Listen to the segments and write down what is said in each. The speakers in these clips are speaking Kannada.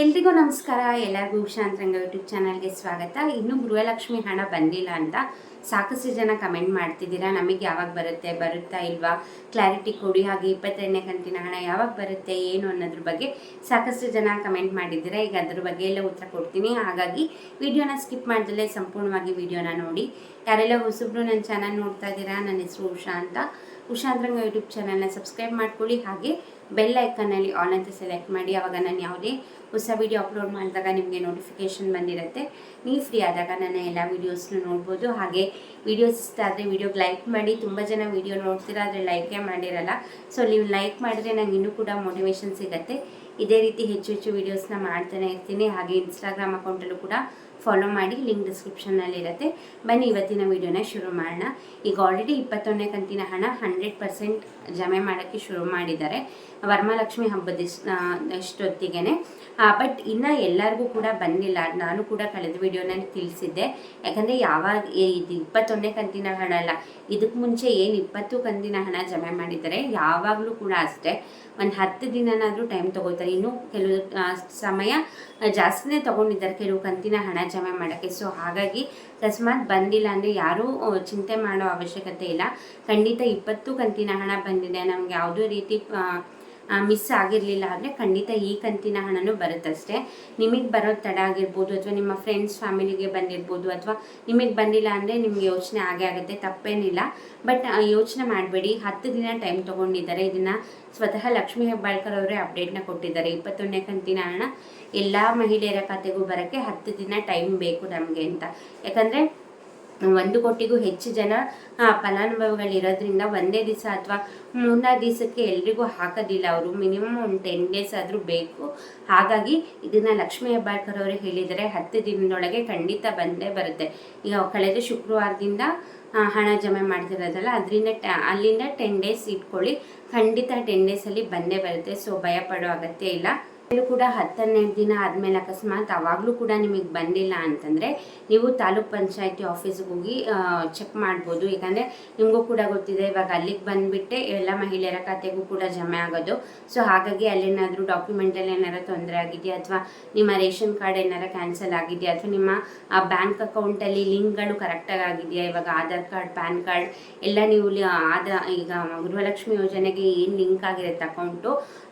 ಎಲ್ರಿಗೂ ನಮಸ್ಕಾರ. ಎಲ್ಲರಿಗೂ ಉಷಾಂತರಂಗ ಯೂಟ್ಯೂಬ್ ಚಾನಲ್ಗೆ ಸ್ವಾಗತ. ಇನ್ನೂ ಗೃಹಲಕ್ಷ್ಮಿ ಹಣ ಬಂದಿಲ್ಲ ಅಂತ ಸಾಕಷ್ಟು ಜನ ಕಮೆಂಟ್ ಮಾಡ್ತಿದ್ದೀರಾ. ನಮಗೆ ಯಾವಾಗ ಬರುತ್ತೆ, ಬರುತ್ತಾ ಇಲ್ವಾ? ಕ್ಲಾರಿಟಿ ಕೊಡಿ. ಹಾಗೆ ಇಪ್ಪತ್ತೆರಡನೇ ಕಂತಿನ ಹಣ ಯಾವಾಗ ಬರುತ್ತೆ, ಏನು ಅನ್ನೋದ್ರ ಬಗ್ಗೆ ಸಾಕಷ್ಟು ಜನ ಕಮೆಂಟ್ ಮಾಡಿದ್ದೀರಾ. ಈಗ ಅದ್ರ ಬಗ್ಗೆ ಎಲ್ಲ ಉತ್ತರ ಕೊಡ್ತೀನಿ. ಹಾಗಾಗಿ ವಿಡಿಯೋನ ಸ್ಕಿಪ್ ಮಾಡಿದಲ್ಲೇ ಸಂಪೂರ್ಣವಾಗಿ ವಿಡಿಯೋನ ನೋಡಿ. ಯಾರೆಲ್ಲ ಹೊಸಬ್ರು ನನ್ನ ಚಾನಲ್ ನೋಡ್ತಾ ಇದ್ದೀರಾ, ನನ್ನ ಹೆಸರು ಉಷಾ ಅಂತ. ಉಷಾಂತರಂಗ ಯೂಟ್ಯೂಬ್ ಚಾನಲ್ನ ಸಬ್ಸ್ಕ್ರೈಬ್ ಮಾಡ್ಕೊಳ್ಳಿ. ಹಾಗೆ ಬೆಲ್ ಐಕನಲ್ಲಿ ಆಲ್ ಅಂತ ಸೆಲೆಕ್ಟ್ ಮಾಡಿ, ಅವಾಗ ನಾನು ಯಾವುದೇ ಹೊಸ ವೀಡಿಯೋ ಅಪ್ಲೋಡ್ ಮಾಡಿದಾಗ ನಿಮಗೆ ನೋಟಿಫಿಕೇಷನ್ ಬಂದಿರುತ್ತೆ. ನೀವು ಫ್ರೀ ಆದಾಗ ನನ್ನ ಎಲ್ಲ ವೀಡಿಯೋಸ್ನ ನೋಡ್ಬೋದು. ಹಾಗೆ ವೀಡಿಯೋಸ್ ಇಷ್ಟ ಆದರೆ ವೀಡಿಯೋಗೆ ಲೈಕ್ ಮಾಡಿ, ತುಂಬ ಜನ ವೀಡಿಯೋ ನೋಡ್ತೀರಾ ಆದರೆ ಲೈಕೇ ಮಾಡಿರಲ್ಲ. ಸೊ ನೀವು ಲೈಕ್ ಮಾಡಿದ್ರೆ ನಂಗೆ ಇನ್ನೂ ಕೂಡ ಮೋಟಿವೇಶನ್ ಸಿಗುತ್ತೆ. ಇದೇ ರೀತಿ ಹೆಚ್ಚು ಹೆಚ್ಚು ವೀಡಿಯೋಸ್ನ ಮಾಡ್ತಾನೆ ಇರ್ತೀನಿ. ಹಾಗೆ ಇನ್ಸ್ಟಾಗ್ರಾಮ್ ಅಕೌಂಟಲ್ಲೂ ಕೂಡ ಫಾಲೋ ಮಾಡಿ ಲಿಂಕ್ ಡಿಸ್ಕ್ರಿಪ್ಷನ್ನಲ್ಲಿ ಇರುತ್ತೆ. ಬನ್ನಿ, ಇವತ್ತಿನ ವಿಡಿಯೋನ ಶುರು ಮಾಡೋಣ. ಈಗ ಆಲ್ರೆಡಿ ಇಪ್ಪತ್ತೊಂದನೇ ಕಂತಿನ ಹಣ ಹಂಡ್ರೆಡ್ ಪರ್ಸೆಂಟ್ ಜಮೆ ಮಾಡೋಕ್ಕೆ ಶುರು ಮಾಡಿದ್ದಾರೆ. ವರಮಹಾಲಕ್ಷ್ಮಿ ಹಬ್ಬದ ಅಷ್ಟೊತ್ತಿಗೆ ಬಟ್ ಇನ್ನು ಎಲ್ಲರಿಗೂ ಕೂಡ ಬಂದಿಲ್ಲ. ನಾನು ಕೂಡ ಕಳೆದ ವಿಡಿಯೋನಲ್ಲಿ ತಿಳಿಸಿದ್ದೆ. ಯಾಕಂದರೆ ಯಾವಾಗ ಇದು ಇಪ್ಪತ್ತೊಂದನೇ ಕಂತಿನ ಹಣ ಅಲ್ಲ ಇದಕ್ಕೆ ಮುಂಚೆ ಏನು ಇಪ್ಪತ್ತು ಕಂತಿನ ಹಣ ಜಮೆ ಮಾಡಿದ್ದಾರೆ, ಯಾವಾಗಲೂ ಕೂಡ ಅಷ್ಟೇ. ಒಂದು ಹತ್ತು ದಿನನಾದರೂ ಟೈಮ್ ತೊಗೋತಾರೆ. ಇನ್ನೂ ಕೆಲವು ಸಮಯ ಜಾಸ್ತಿನೇ ತೊಗೊಂಡಿದ್ದಾರೆ. ಕೆಲವು ಕಂತಿನ ಹಣ ಜಮೆ ಮಾಡೋಕ್ಕೆ. ಸೊ ಹಾಗಾಗಿ ಅಕಸ್ಮಾತ್ ಬಂದಿಲ್ಲ ಅಂದರೆ ಯಾರೂ ಚಿಂತೆ ಮಾಡೋ ಅವಶ್ಯಕತೆ ಇಲ್ಲ. ಖಂಡಿತ ಇಪ್ಪತ್ತು ಕಂತಿನ ಹಣ ಬಂದಿದೆ. ನಮ್ಗೆ ಯಾವುದೇ ರೀತಿ ಮಿಸ್ ಆಗಿರಲಿಲ್ಲ ಅಂದರೆ ಖಂಡಿತ ಈ ಕಂತಿನ ಹಣನೂ ಬರುತ್ತಷ್ಟೇ. ನಿಮಗೆ ಬರೋ ತಡ ಆಗಿರ್ಬೋದು ಅಥವಾ ನಿಮ್ಮ ಫ್ರೆಂಡ್ಸ್ ಫ್ಯಾಮಿಲಿಗೆ ಬಂದಿರ್ಬೋದು ಅಥವಾ ನಿಮಗೆ ಬಂದಿಲ್ಲ ಅಂದರೆ ನಿಮಗೆ ಯೋಚನೆ ಆಗೇ ಆಗುತ್ತೆ, ತಪ್ಪೇನಿಲ್ಲ. ಬಟ್ ಯೋಚನೆ ಮಾಡಬೇಡಿ. ಹತ್ತು ದಿನ ಟೈಮ್ ತೊಗೊಂಡಿದ್ದಾರೆ. ಇದನ್ನು ಸ್ವತಃ ಲಕ್ಷ್ಮೀ ಹೆಬ್ಬಾಳ್ಕರ್ ಅವರೇ ಅಪ್ಡೇಟ್ನ ಕೊಟ್ಟಿದ್ದಾರೆ. ಇಪ್ಪತ್ತೊಂದನೇ ಕಂತಿನ ಹಣ ಎಲ್ಲ ಮಹಿಳೆಯರ ಖಾತೆಗೂ ಬರೋಕ್ಕೆ ಹತ್ತು ದಿನ ಟೈಮ್ ಬೇಕು ನಮಗೆ ಅಂತ. ಯಾಕಂದರೆ ಒಂದು ಕೋಟಿಗೂ ಹೆಚ್ಚು ಜನ ಫಲಾನುಭವಿಗಳಿರೋದ್ರಿಂದ ಒಂದೇ ದಿವಸ ಅಥವಾ ಮೂರನೇ ದಿವಸಕ್ಕೆ ಎಲ್ರಿಗೂ ಹಾಕೋದಿಲ್ಲ. ಅವರು ಮಿನಿಮಮ್ ಒಂದು ಟೆನ್ ಡೇಸ್ ಆದರೂ ಬೇಕು. ಹಾಗಾಗಿ ಇದನ್ನು ಲಕ್ಷ್ಮೀ ಹೆಬ್ಬಾಳ್ಕರ್ ಅವರು ಹೇಳಿದರೆ ಹತ್ತು ದಿನದೊಳಗೆ ಖಂಡಿತ ಬಂದೇ ಬರುತ್ತೆ. ಈಗ ಕಳೆದ ಶುಕ್ರವಾರದಿಂದ ಹಣ ಜಮೆ ಮಾಡ್ತಿರೋದಲ್ಲ, ಅದರಿಂದ ಅಲ್ಲಿಂದ ಟೆನ್ ಡೇಸ್ ಇಟ್ಕೊಳ್ಳಿ. ಖಂಡಿತ ಟೆನ್ ಡೇಸಲ್ಲಿ ಬಂದೇ ಬರುತ್ತೆ. ಸೊ, ಭಯಪಡೋ ಅಗತ್ಯ ಇಲ್ಲ. ಕೂಡ ಹತ್ತನ್ನೆರಡು ದಿನ ಆದಮೇಲೆ ಅಕಸ್ಮಾತ್ ಅವಾಗಲೂ ಕೂಡ ನಿಮಗೆ ಬಂದಿಲ್ಲ ಅಂತಂದರೆ ನೀವು ತಾಲೂಕ್ ಪಂಚಾಯತಿ ಆಫೀಸ್ಗೆ ಹೋಗಿ ಚೆಕ್ ಮಾಡ್ಬೋದು. ಯಾಕಂದರೆ ನಿಮಗೂ ಕೂಡ ಗೊತ್ತಿದೆ, ಇವಾಗ ಅಲ್ಲಿಗೆ ಬಂದುಬಿಟ್ಟೆ ಎಲ್ಲ ಮಹಿಳೆಯರ ಖಾತೆಗೂ ಕೂಡ ಜಮೆ ಆಗೋದು. ಸೊ ಹಾಗಾಗಿ ಅಲ್ಲೇನಾದರೂ ಡಾಕ್ಯುಮೆಂಟಲ್ಲಿ ಏನಾರ ತೊಂದರೆ ಆಗಿದೆಯಾ? ಅಥವಾ ನಿಮ್ಮ ರೇಷನ್ ಕಾರ್ಡ್ ಏನಾರ ಕ್ಯಾನ್ಸಲ್ ಆಗಿದೆಯಾ? ಅಥವಾ ನಿಮ್ಮ ಬ್ಯಾಂಕ್ ಅಕೌಂಟಲ್ಲಿ ಲಿಂಕ್ಗಳು ಕರೆಕ್ಟಾಗಿ ಆಗಿದೆಯಾ? ಇವಾಗ ಆಧಾರ್ ಕಾರ್ಡ್, ಪ್ಯಾನ್ ಕಾರ್ಡ್ ಎಲ್ಲ ನೀವು ಆದ, ಈಗ ಗೃಹಲಕ್ಷ್ಮಿ ಯೋಜನೆಗೆ ಏನು ಲಿಂಕ್ ಆಗಿರುತ್ತೆ ಅಕೌಂಟು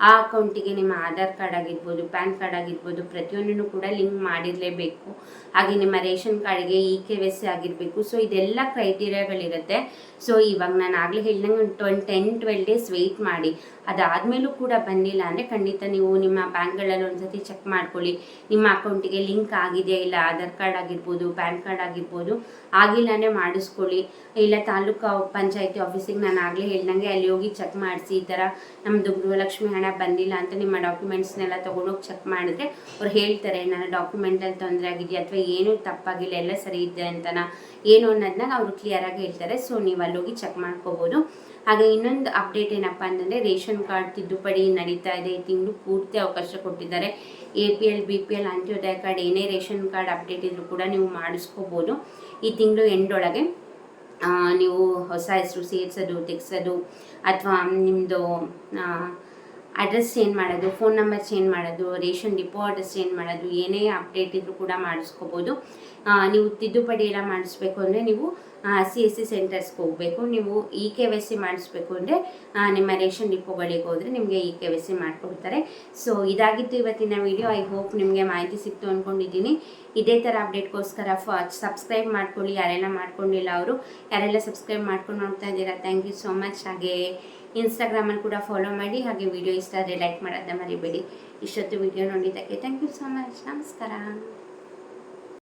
ಆ ಅಕೌಂಟಿಗೆ ನಿಮ್ಮ ಆಧಾರ್ ಕಾರ್ಡ್ ಆಗಿ ಆಗಿರ್ಬೋದು, ಪ್ಯಾನ್ ಕಾರ್ಡ್ ಆಗಿರ್ಬೋದು, ಪ್ರತಿಯೊಂದನ್ನು ಕೂಡ ಲಿಂಕ್ ಮಾಡಿರಲೇಬೇಕು. ಹಾಗೆ ನಿಮ್ಮ ರೇಷನ್ ಕಾರ್ಡ್ಗೆ ಇ ಕೆ ವಿ ಸಿ ಆಗಿರಬೇಕು. ಸೊ, ಇದೆಲ್ಲ ಕ್ರೈಟೀರಿಯಾಗಳಿರುತ್ತೆ. ಸೊ, ಇವಾಗ ನಾನು ಆಗಲೇ ಹೇಳಿದಂಗೆ ಟ್ವೆನ್ ಟೆನ್ ಟ್ವೆಲ್ ಡೇಸ್ ವೆಯ್ಟ್ ಮಾಡಿ. ಅದಾದಮೇಲೂ ಕೂಡ ಬಂದಿಲ್ಲ ಅಂದರೆ ಖಂಡಿತ ನೀವು ನಿಮ್ಮ ಬ್ಯಾಂಕ್ಗಳಲ್ಲಿ ಒಂದ್ಸತಿ ಚೆಕ್ ಮಾಡ್ಕೊಳ್ಳಿ. ನಿಮ್ಮ ಅಕೌಂಟಿಗೆ ಲಿಂಕ್ ಆಗಿದೆಯಾ ಇಲ್ಲ? ಆಧಾರ್ ಕಾರ್ಡ್ ಆಗಿರ್ಬೋದು, ಪ್ಯಾನ್ ಕಾರ್ಡ್ ಆಗಿರ್ಬೋದು ಆಗಿಲ್ಲನೇ ಮಾಡಿಸ್ಕೊಳ್ಳಿ. ಇಲ್ಲ, ತಾಲೂಕು ಪಂಚಾಯತಿ ಆಫೀಸಿಗೆ ನಾನು ಆಗಲೇ ಹೇಳ್ದಂಗೆ ಅಲ್ಲಿ ಹೋಗಿ ಚೆಕ್ ಮಾಡಿಸಿ, ಈ ಥರ ನಮ್ಮದು ಗೃಹಲಕ್ಷ್ಮಿ ಹಣ ಬಂದಿಲ್ಲ ಅಂತ ನಿಮ್ಮ ಡಾಕ್ಯುಮೆಂಟ್ಸ್ನೆಲ್ಲ ತೊಗೊಂಡೋಗಿ ಚೆಕ್ ಮಾಡಿದ್ರೆ ಅವ್ರು ಹೇಳ್ತಾರೆ, ನನ್ನ ಡಾಕ್ಯುಮೆಂಟಲ್ಲಿ ತೊಂದರೆ ಆಗಿದೆಯಾ ಅಥವಾ ಏನೂ ತಪ್ಪಾಗಿಲ್ಲ, ಎಲ್ಲ ಸರಿ ಇದೆ ಅಂತನ? ಏನು ಅನ್ನೋದನ್ನ ಅವರು ಕ್ಲಿಯರಾಗಿ ಹೇಳ್ತಾರೆ. ಸೊ ನೀವು ಅಲ್ಲೋಗಿ ಚೆಕ್ ಮಾಡ್ಕೋಬೋದು. ಹಾಗೆ ಇನ್ನೊಂದು ಅಪ್ಡೇಟ್ ಏನಪ್ಪ ಅಂತಂದರೆ, ರೇಷನ್ ಕಾರ್ಡ್ ತಿದ್ದುಪಡಿ ನಡೀತಾ ಇದೆ. ಈ ತಿಂಗಳು ಪೂರ್ತಿ ಅವಕಾಶ ಕೊಟ್ಟಿದ್ದಾರೆ. A P L B P L Antyodaya card ಏನೇ ರೇಷನ್ ಕಾರ್ಡ್ ಅಪ್ಡೇಟ್ ಇದ್ರೂ ಕೂಡ ನೀವು ಮಾಡಿಸ್ಕೋಬೋದು. ಈ ತಿಂಗಳು ಎಂಡೊಳಗೆ ನೀವು ಹೊಸ ಹೆಸರು ಸೇರಿಸೋದು, ತೆಗ್ಸೋದು, ಅಥವಾ ನಿಮ್ಮದು ಅಡ್ರೆಸ್ ಚೇಂಜ್ ಮಾಡೋದು ಫೋನ್ ನಂಬರ್ ಚೇಂಜ್ ಮಾಡೋದು ರೇಷನ್ ಡಿಪೋ ಅಡ್ರೆಸ್ ಚೇಂಜ್ ಮಾಡೋದು, ಏನೇ ಅಪ್ಡೇಟ್ ಇದ್ರೂ ಕೂಡ ಮಾಡಿಸ್ಕೋಬೋದು. ನೀವು ತಿದ್ದುಪಡಿ ಎಲ್ಲ ಮಾಡಿಸ್ಬೇಕು ಅಂದರೆ ನೀವು ಸಿ ಎಸ್ ಸಿ ಸೆಂಟರ್ಸ್ಗೆ ಹೋಗಬೇಕು. ನೀವು ಇ ಕೆ ವೈ ಸಿ ಮಾಡಿಸ್ಬೇಕು ಅಂದರೆ ನಿಮ್ಮ ರೇಷನ್ ಡಿಪೋಗಳಿಗೆ ಹೋದರೆ ನಿಮಗೆ ಇ ಕೆ ವೈ ಸಿ ಮಾಡಿಕೊಡ್ತಾರೆ. ಸೊ ಇದಾಗಿತ್ತು ಇವತ್ತಿನ ವಿಡಿಯೋ ಐ ಹೋಪ್ ನಿಮಗೆ ಮಾಹಿತಿ ಸಿಕ್ತು ಅಂದ್ಕೊಂಡಿದ್ದೀನಿ ಇದೇ ಥರ ಅಪ್ಡೇಟ್ಗೋಸ್ಕರ ಫ ಸಬ್ಸ್ಕ್ರೈಬ್ ಮಾಡ್ಕೊಳ್ಳಿ. ಯಾರೆಲ್ಲ ಮಾಡ್ಕೊಂಡಿಲ್ಲ ಅವರು, ಯಾರೆಲ್ಲ ಸಬ್ಸ್ಕ್ರೈಬ್ ಮಾಡ್ಕೊಂಡು ನೋಡ್ತಾ ಇದ್ದೀರಾ ಥ್ಯಾಂಕ್ ಯು ಸೋ ಮಚ್ ಹಾಗೆ ಇನ್ಸ್ಟಾಗ್ರಾಮಲ್ಲಿ ಕೂಡ ಫಾಲೋ ಮಾಡಿ. ಹಾಗೆ ವಿಡಿಯೋ ಇಷ್ಟ ಆದರೆ ಲೈಕ್ ಮಾಡೋದನ್ನ ಮರಿಬೇಡಿ. ಇಷ್ಟೊತ್ತು ವಿಡಿಯೋ ನೋಡಿದ್ದಕ್ಕೆ ಥ್ಯಾಂಕ್ ಯು ಸೊ ಮಚ್ ನಮಸ್ಕಾರ.